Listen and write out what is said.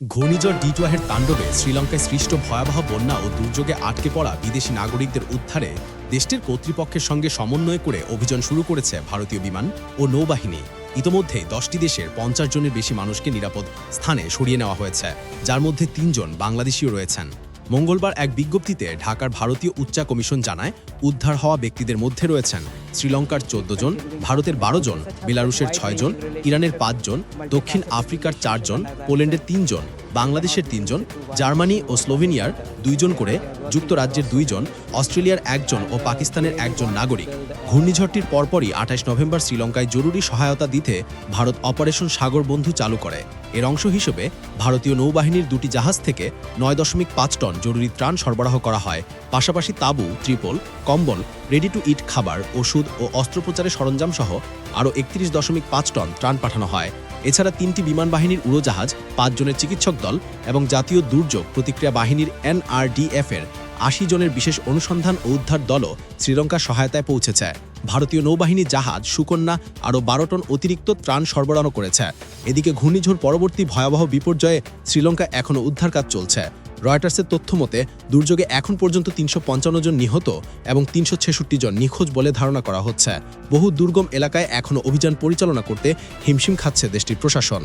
ঘূর্ণিঝড় ডিটুয়াহের তাণ্ডবে শ্রীলঙ্কায় সৃষ্ট ভয়াবহ বন্যা ও দুর্যোগে আটকে পড়া বিদেশি নাগরিকদের উদ্ধারে দেশটির কর্তৃপক্ষের সঙ্গে সমন্বয় করে অভিযান শুরু করেছে ভারতীয় বিমান ও নৌবাহিনী। ইতোমধ্যে দশটি দেশের পঞ্চাশ জনের বেশি মানুষকে নিরাপদ স্থানে সরিয়ে নেওয়া হয়েছে, যার মধ্যে তিনজন বাংলাদেশিও রয়েছেন। মঙ্গলবার এক বিজ্ঞপ্তিতে ঢাকার ভারতীয় উচ্চা কমিশন জানায়, উদ্ধার হওয়া ব্যক্তিদের মধ্যে রয়েছেন শ্রীলঙ্কার চোদ্দ জন, ভারতের বারো জন, বেলারুশের ছয় জন, ইরানের পাঁচজন দক্ষিণ আফ্রিকার চারজন পোল্যান্ডের তিনজন বাংলাদেশের তিনজন, জার্মানি ও স্লোভেনিয়ার দুইজন করে, যুক্তরাজ্যের দুইজন, অস্ট্রেলিয়ার একজন ও পাকিস্তানের একজন নাগরিক। ঘূর্ণিঝড়টির পরপরই আঠাশ নভেম্বর শ্রীলঙ্কায় জরুরি সহায়তা দিতে ভারত অপারেশন সাগর বন্ধু চালু করে। এর অংশ হিসেবে ভারতীয় নৌবাহিনীর দুটি জাহাজ থেকে নয় দশমিক পাঁচ টন জরুরি ত্রাণ সরবরাহ করা হয়। পাশাপাশি তাঁবু, ত্রিপল, কম্বল রেডি টু ইট খাবার, ওষুধ ও অস্ত্রোপচারের সরঞ্জাম সহ আরও একত্রিশ দশমিক পাঁচ টন ত্রাণ পাঠানো হয়। এছাড়া তিনটি বিমান বাহিনীর উড়োজাহাজ, পাঁচজনের চিকিৎসক দল এবং জাতীয় দুর্যোগ প্রতিক্রিয়া বাহিনীর এনআরডিএফ এর আশি জনের বিশেষ অনুসন্ধান ও উদ্ধার দলও শ্রীলঙ্কার সহায়তায় পৌঁছেছে। ভারতীয় নৌবাহিনী জাহাজ, সুকন্যা আরও বারো টন অতিরিক্ত ত্রাণ সরবরাহ করেছে। এদিকে ঘূর্ণিঝড় পরবর্তী ভয়াবহ বিপর্যয়ে শ্রীলঙ্কা এখনও উদ্ধার কাজ চলছে। রয়টার্সের তথ্য মতে, দুর্যোগে এখন পর্যন্ত তিনশো পঞ্চান্ন জন নিহত এবং তিনশো ছেষট্টি জন নিখোঁজ বলে ধারণা করা হচ্ছে। বহু দুর্গম এলাকায় এখনও অভিযান পরিচালনা করতে হিমশিম খাচ্ছে দেশটির প্রশাসন।